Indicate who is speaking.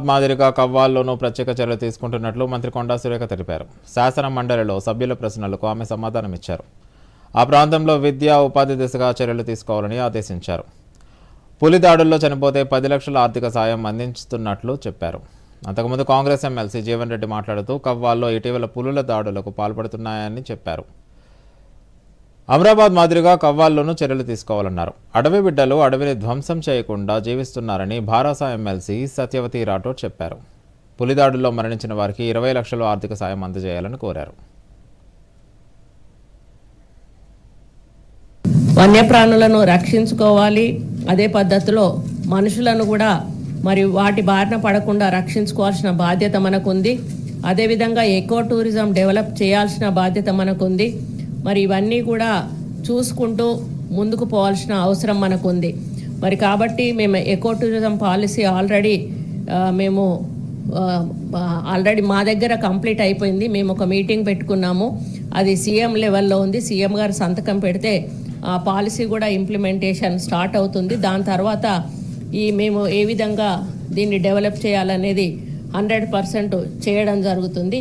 Speaker 1: మాదిరిగా కవ్వాల్లోనూ ప్రత్యేక చర్యలు తీసుకుంటున్నట్లు మంత్రి కొండా సురేఖ తెలిపారు. శాసన మండలిలో సభ్యుల ప్రశ్నలకు ఆమె సమాధానం ఇచ్చారు. ఆ ప్రాంతంలో విద్యా ఉపాధి దిశగా చర్యలు తీసుకోవాలని ఆదేశించారు. పులి దాడుల్లో చనిపోతే పది లక్షల ఆర్థిక సాయం అందిస్తున్నట్లు చెప్పారు. అంతకుముందు కాంగ్రెస్ ఎమ్మెల్సీ జీవన్ రెడ్డి మాట్లాడుతూ కవ్వాల్లో ఇటీవల పులుల దాడులకు పాల్పడుతున్నాయని చెప్పారు. అమరాబాద్ మాదిరిగా కవ్వాల్లోనూ చర్యలు తీసుకోవాలన్నారు. అడవి బిడ్డలు అడవిని ధ్వంసం చేయకుండా జీవిస్తున్నారని భారాసా ఎమ్మెల్సీ సత్యవతి రాఠోడ్ చెప్పారు. పులిదాడుల్లో మరణించిన వారికి ఇరవై లక్షలు ఆర్థిక సాయం అందజేయాలని కోరారు.
Speaker 2: వన్యప్రాణులను రక్షించుకోవాలి. అదే పద్ధతిలో మనుషులను కూడా మరి వాటి బారిన పడకుండా రక్షించుకోవాల్సిన బాధ్యత మనకుంది. అదేవిధంగా ఎకో టూరిజం డెవలప్ చేయాల్సిన బాధ్యత మనకుంది. మరి ఇవన్నీ కూడా చూసుకుంటూ ముందుకు పోవాల్సిన అవసరం మనకుంది. మరి కాబట్టి మేము ఎకో టూరిజం పాలసీ ఆల్రెడీ మేము ఆల్రెడీ మా దగ్గర కంప్లీట్ అయిపోయింది. మేము ఒక మీటింగ్ పెట్టుకున్నాము. అది సీఎం లెవెల్లో ఉంది. సీఎం గారు సంతకం పెడితే ఆ పాలసీ కూడా ఇంప్లిమెంటేషన్ స్టార్ట్ అవుతుంది. దాని తర్వాత ఈ మేము ఏ విధంగా దీన్ని డెవలప్ చేయాలనేది హండ్రెడ్ పర్సెంట్ చేయడం జరుగుతుంది.